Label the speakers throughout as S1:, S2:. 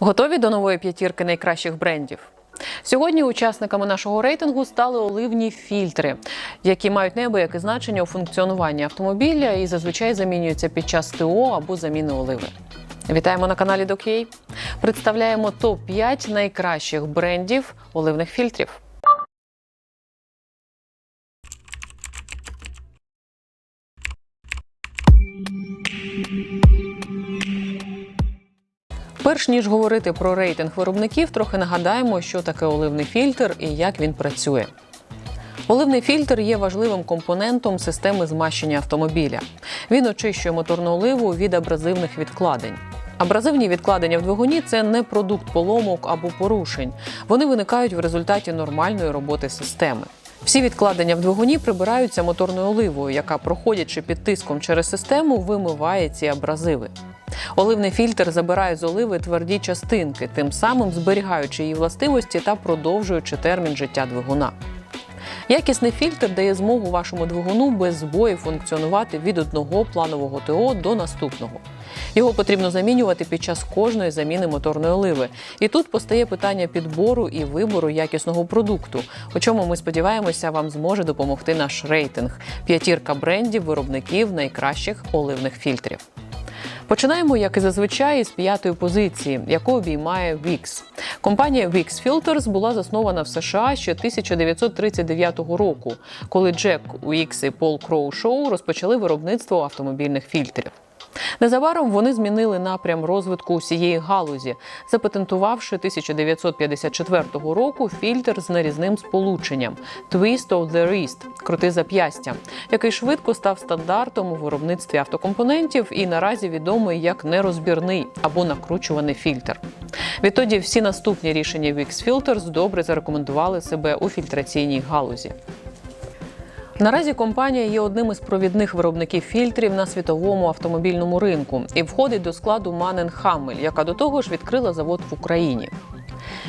S1: Готові до нової п'ятірки найкращих брендів? Сьогодні учасниками нашого рейтингу стали оливні фільтри, які мають неабияке значення у функціонуванні автомобіля і зазвичай замінюються під час ТО або заміни оливи. Вітаємо на каналі Докей. Представляємо топ 5 найкращих брендів оливних фільтрів. Перш ніж говорити про рейтинг виробників, трохи нагадаємо, що таке оливний фільтр і як він працює. Оливний фільтр є важливим компонентом системи змащення автомобіля. Він очищує моторну оливу від абразивних відкладень. Абразивні відкладення в двигуні це не продукт поломок або порушень. Вони виникають в результаті нормальної роботи системи. Всі відкладення в двигуні прибираються моторною оливою, яка, проходячи під тиском через систему, вимиває ці абразиви. Оливний фільтр забирає з оливи тверді частинки, тим самим зберігаючи її властивості та продовжуючи термін життя двигуна. Якісний фільтр дає змогу вашому двигуну без збою функціонувати від одного планового ТО до наступного. Його потрібно замінювати під час кожної заміни моторної оливи. І тут постає питання підбору і вибору якісного продукту, у чому ми сподіваємося, вам зможе допомогти наш рейтинг п'ятірка брендів виробників найкращих оливних фільтрів. Починаємо, як і зазвичай, з п'ятої позиції, яку обіймає VIX. Компанія VIX Filters була заснована в США ще 1939 року, коли Джек Уікс і Пол Кроу Шоу розпочали виробництво автомобільних фільтрів. Незабаром вони змінили напрям розвитку усієї галузі, запатентувавши 1954 року фільтр з нарізним сполученням Twist of the Wrist – крути зап'ястя, який швидко став стандартом у виробництві автокомпонентів і наразі відомий як нерозбірний або накручуваний фільтр. Відтоді всі наступні рішення Wix Filters добре зарекомендували себе у фільтраційній галузі. Наразі компанія є одним із провідних виробників фільтрів на світовому автомобільному ринку і входить до складу Манен Хамель, яка до того ж відкрила завод в Україні.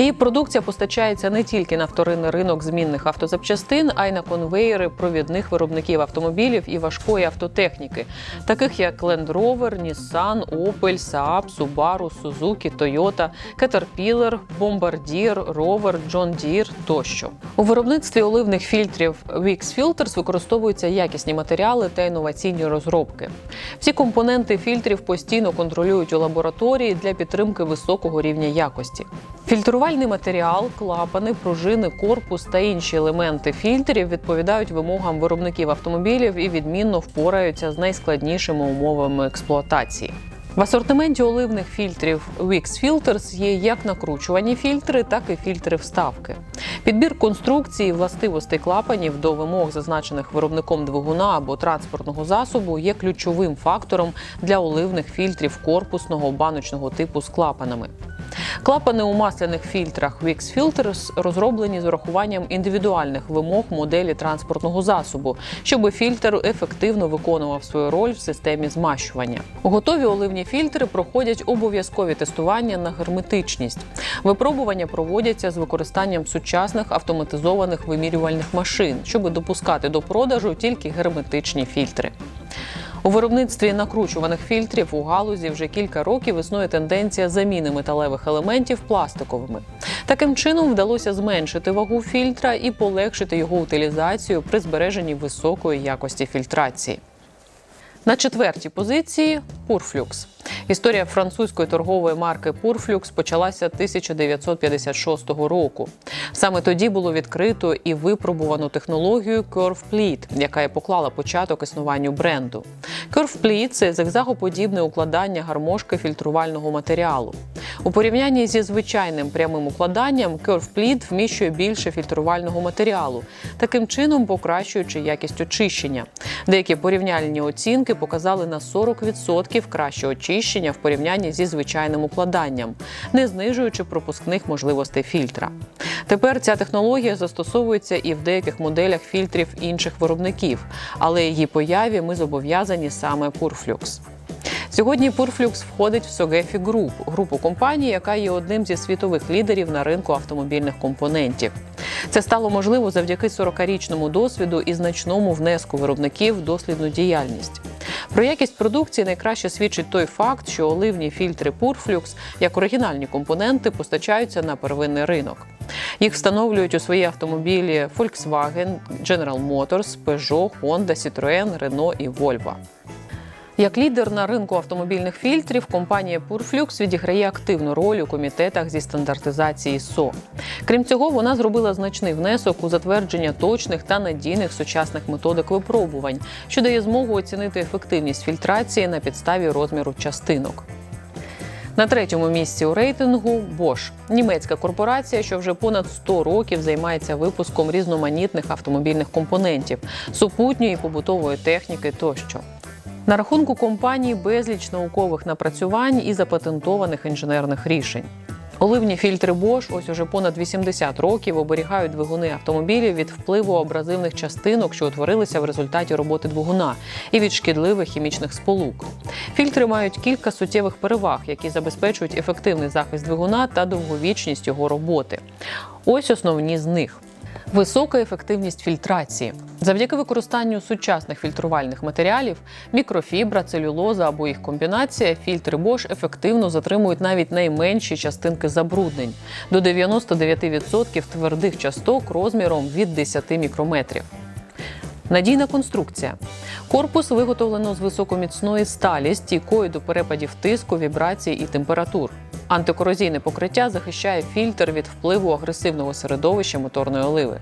S1: Її продукція постачається не тільки на вторинний ринок змінних автозапчастин, а й на конвеєри провідних виробників автомобілів і важкої автотехніки, таких як Land Rover, Nissan, Opel, Saab, Subaru, Suzuki, Toyota, Caterpillar, Bombardier, Rover, John Deere тощо. У виробництві оливних фільтрів Wix Filters використовуються якісні матеріали та інноваційні розробки. Всі компоненти фільтрів постійно контролюють у лабораторії для підтримки високого рівня якості. Фільтрувальний матеріал, клапани, пружини, корпус та інші елементи фільтрів відповідають вимогам виробників автомобілів і відмінно впораються з найскладнішими умовами експлуатації. В асортименті оливних фільтрів Wix Filters є як накручувані фільтри, так і фільтри вставки. Підбір конструкції властивостей клапанів до вимог, зазначених виробником двигуна або транспортного засобу, є ключовим фактором для оливних фільтрів корпусного баночного типу з клапанами. Клапани у масляних фільтрах Wix Filters розроблені з урахуванням індивідуальних вимог моделі транспортного засобу, щоб фільтр ефективно виконував свою роль в системі змащування. Готові оливні фільтри проходять обов'язкові тестування на герметичність. Випробування проводяться з використанням сучасних автоматизованих вимірювальних машин, щоб допускати до продажу тільки герметичні фільтри. У виробництві накручуваних фільтрів у галузі вже кілька років існує тенденція заміни металевих елементів пластиковими. Таким чином вдалося зменшити вагу фільтра і полегшити його утилізацію при збереженні високої якості фільтрації. На четвертій позиції Purflux. Історія французької торгової марки Purflux почалася 1956 року. Саме тоді було відкрито і випробувано технологію Curve Pleat, яка і поклала початок існуванню бренду. Curve Pleat – це зигзагоподібне укладання гармошки фільтрувального матеріалу. У порівнянні зі звичайним прямим укладанням Curve Pleat вміщує більше фільтрувального матеріалу, таким чином покращуючи якість очищення. Деякі порівняльні оцінки показали на 40% краще очищення в порівнянні зі звичайним укладанням, не знижуючи пропускних можливостей фільтра. Тепер ця технологія застосовується і в деяких моделях фільтрів інших виробників, але її появі ми зобов'язані саме Purflux. Сьогодні Purflux входить в Sogefi Group, групу компаній, яка є одним зі світових лідерів на ринку автомобільних компонентів. Це стало можливо завдяки 40-річному досвіду і значному внеску виробників в дослідну діяльність. Про якість продукції найкраще свідчить той факт, що оливні фільтри Purflux як оригінальні компоненти постачаються на первинний ринок. Їх встановлюють у свої автомобілі Volkswagen, General Motors, Peugeot, Honda, Citroën, Renault і Volvo. Як лідер на ринку автомобільних фільтрів, компанія Purflux відіграє активну роль у комітетах зі стандартизації СО. Крім цього, вона зробила значний внесок у затвердження точних та надійних сучасних методик випробувань, що дає змогу оцінити ефективність фільтрації на підставі розміру частинок. На третьому місці у рейтингу Bosch – німецька корпорація, що вже понад 100 років займається випуском різноманітних автомобільних компонентів, супутньої побутової техніки тощо. На рахунку компанії безліч наукових напрацювань і запатентованих інженерних рішень. Оливні фільтри Bosch ось уже понад 80 років оберігають двигуни автомобілів від впливу абразивних частинок, що утворилися в результаті роботи двигуна, і від шкідливих хімічних сполук. Фільтри мають кілька суттєвих переваг, які забезпечують ефективний захист двигуна та довговічність його роботи. Ось основні з них. Висока ефективність фільтрації завдяки використанню сучасних фільтрувальних матеріалів, мікрофібра, целюлоза або їх комбінація, фільтри Bosch ефективно затримують навіть найменші частинки забруднень до 99% твердих часток розміром від 10 мікрометрів. Надійна конструкція. Корпус виготовлено з високоміцної сталі, стійкою до перепадів тиску, вібрацій і температур. Антикорозійне покриття захищає фільтр від впливу агресивного середовища моторної оливи.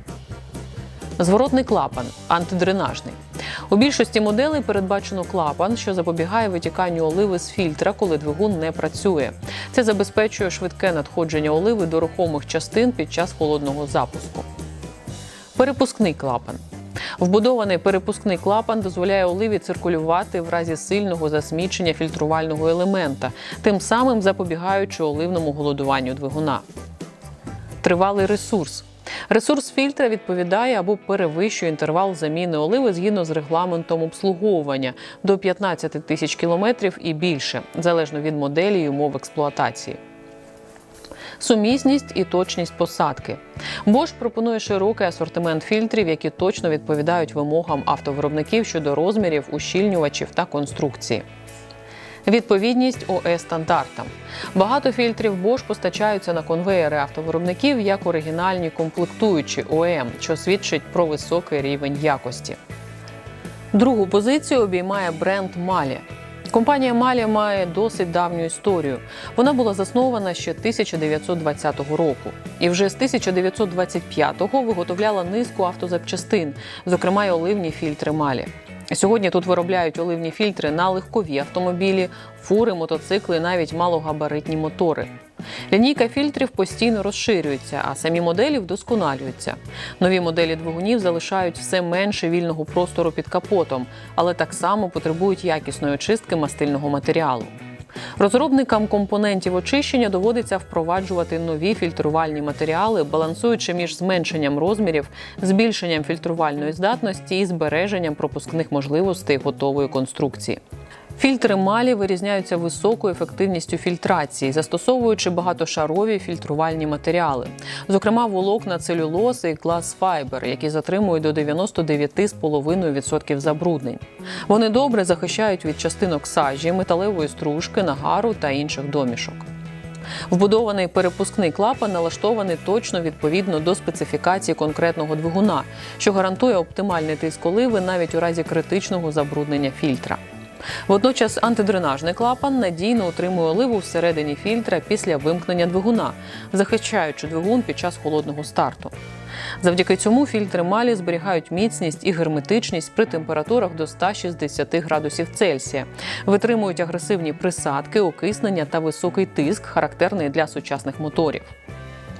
S1: Зворотний клапан антидренажний. У більшості моделей передбачено клапан, що запобігає витіканню оливи з фільтра, коли двигун не працює. Це забезпечує швидке надходження оливи до рухомих частин під час холодного запуску. Перепускний клапан. Вбудований перепускний клапан дозволяє оливі циркулювати в разі сильного засмічення фільтрувального елемента, тим самим запобігаючи оливному голодуванню двигуна. Тривалий ресурс. Ресурс фільтра відповідає або перевищує інтервал заміни оливи згідно з регламентом обслуговування до 15 тисяч кілометрів і більше, залежно від моделі і умов експлуатації. Сумісність і точність посадки. Bosch пропонує широкий асортимент фільтрів, які точно відповідають вимогам автовиробників щодо розмірів, ущільнювачів та конструкції. Відповідність ОЕ стандартам. Багато фільтрів Bosch постачаються на конвеєри автовиробників як оригінальні комплектуючі ОЕМ, що свідчить про високий рівень якості. Другу позицію обіймає бренд Малі. Компанія Малі має досить давню історію. Вона була заснована ще 1920 року, і вже з 1925-го виготовляла низку автозапчастин, зокрема й оливні фільтри Малі. Сьогодні тут виробляють оливні фільтри на легкові автомобілі, фури, мотоцикли, навіть малогабаритні мотори. Лінійка фільтрів постійно розширюється, а самі моделі вдосконалюються. Нові моделі двигунів залишають все менше вільного простору під капотом, але так само потребують якісної очистки мастильного матеріалу. Розробникам компонентів очищення доводиться впроваджувати нові фільтрувальні матеріали, балансуючи між зменшенням розмірів, збільшенням фільтрувальної здатності і збереженням пропускних можливостей готової конструкції. Фільтри Малі вирізняються високою ефективністю фільтрації, застосовуючи багатошарові фільтрувальні матеріали, зокрема волокна целюлози і глас файбер, які затримують до 99,5% забруднень. Вони добре захищають від частинок сажі, металевої стружки, нагару та інших домішок. Вбудований перепускний клапан налаштований точно відповідно до специфікації конкретного двигуна, що гарантує оптимальний тиск оливи навіть у разі критичного забруднення фільтра. Водночас антидренажний клапан надійно утримує оливу всередині фільтра після вимкнення двигуна, захищаючи двигун під час холодного старту. Завдяки цьому фільтри малі зберігають міцність і герметичність при температурах до 160 градусів Цельсія, витримують агресивні присадки, окиснення та високий тиск, характерний для сучасних моторів.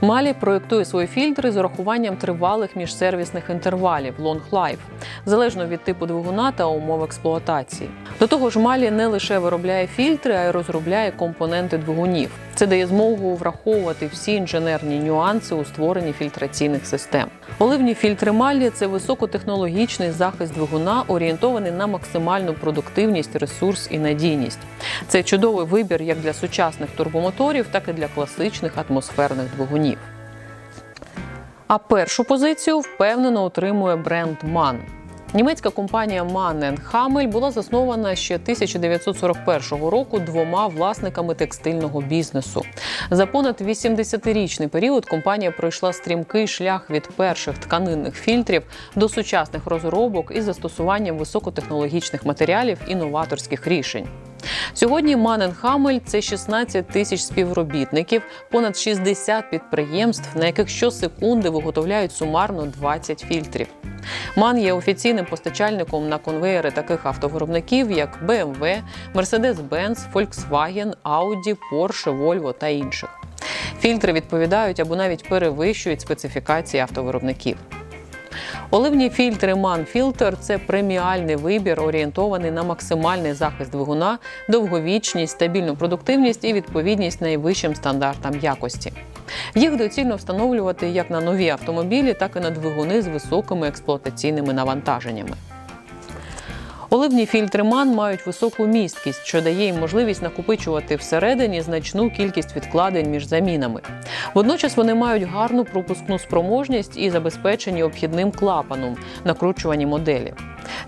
S1: Малі проєктує свої фільтри з урахуванням тривалих міжсервісних інтервалів long life, залежно від типу двигуна та умов експлуатації. До того ж, Малі не лише виробляє фільтри, а й розробляє компоненти двигунів. Це дає змогу враховувати всі інженерні нюанси у створенні фільтраційних систем. Оливні фільтри Малі це високотехнологічний захист двигуна, орієнтований на максимальну продуктивність, ресурс і надійність. Це чудовий вибір як для сучасних турбомоторів, так і для класичних атмосферних двигунів. А першу позицію впевнено отримує бренд MAN. Німецька компанія Mann Хамель була заснована ще 1941 року двома власниками текстильного бізнесу. За понад 80-річний період компанія пройшла стрімкий шлях від перших тканинних фільтрів до сучасних розробок із застосуванням високотехнологічних матеріалів і новаторських рішень. Сьогодні Маненхамель це 16 тисяч співробітників, понад 60 підприємств, на яких щосекунди виготовляють сумарно 20 фільтрів. Ман є офіційним постачальником на конвеєри таких автовиробників, як BMW, Mercedes-Benz, Volkswagen, Audi, Porsche, Volvo та інших. Фільтри відповідають або навіть перевищують специфікації автовиробників. Оливні фільтри ManFilter – це преміальний вибір, орієнтований на максимальний захист двигуна, довговічність, стабільну продуктивність і відповідність найвищим стандартам якості. Їх доцільно встановлювати як на нові автомобілі, так і на двигуни з високими експлуатаційними навантаженнями. Оливні фільтри МАН мають високу місткість, що дає їм можливість накопичувати всередині значну кількість відкладень між замінами. Водночас вони мають гарну пропускну спроможність і забезпечені обхідним клапаном накручувані моделі.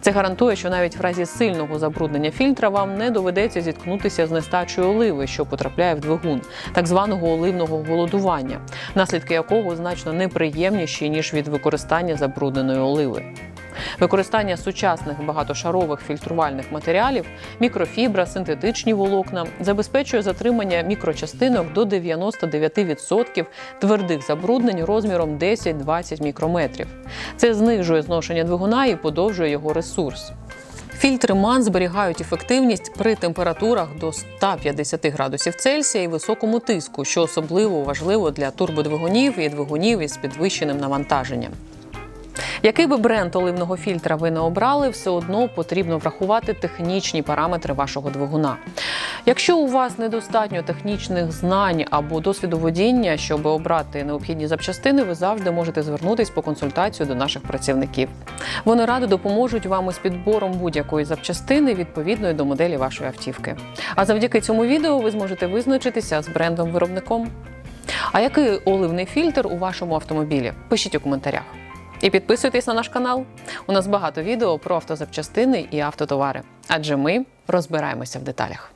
S1: Це гарантує, що навіть в разі сильного забруднення фільтра вам не доведеться зіткнутися з нестачею оливи, що потрапляє в двигун, так званого оливного голодування, наслідки якого значно неприємніші ніж від використання забрудненої оливи. Використання сучасних багатошарових фільтрувальних матеріалів, мікрофібра, синтетичні волокна забезпечує затримання мікрочастинок до 99% твердих забруднень розміром 10-20 мікрометрів. Це знижує зношення двигуна і подовжує його ресурс. Фільтри МАН зберігають ефективність при температурах до 150 градусів Цельсія і високому тиску, що особливо важливо для турбодвигунів і двигунів із підвищеним навантаженням. Який би бренд оливного фільтра ви не обрали, все одно потрібно врахувати технічні параметри вашого двигуна. Якщо у вас недостатньо технічних знань або досвіду водіння, щоб обрати необхідні запчастини, ви завжди можете звернутись по консультацію до наших працівників. Вони радо допоможуть вам із підбором будь-якої запчастини відповідної до моделі вашої автівки. А завдяки цьому відео ви зможете визначитися з брендом-виробником. А який оливний фільтр у вашому автомобілі? Пишіть у коментарях. І підписуйтесь на наш канал. У нас багато відео про автозапчастини і автотовари, адже ми розбираємося в деталях.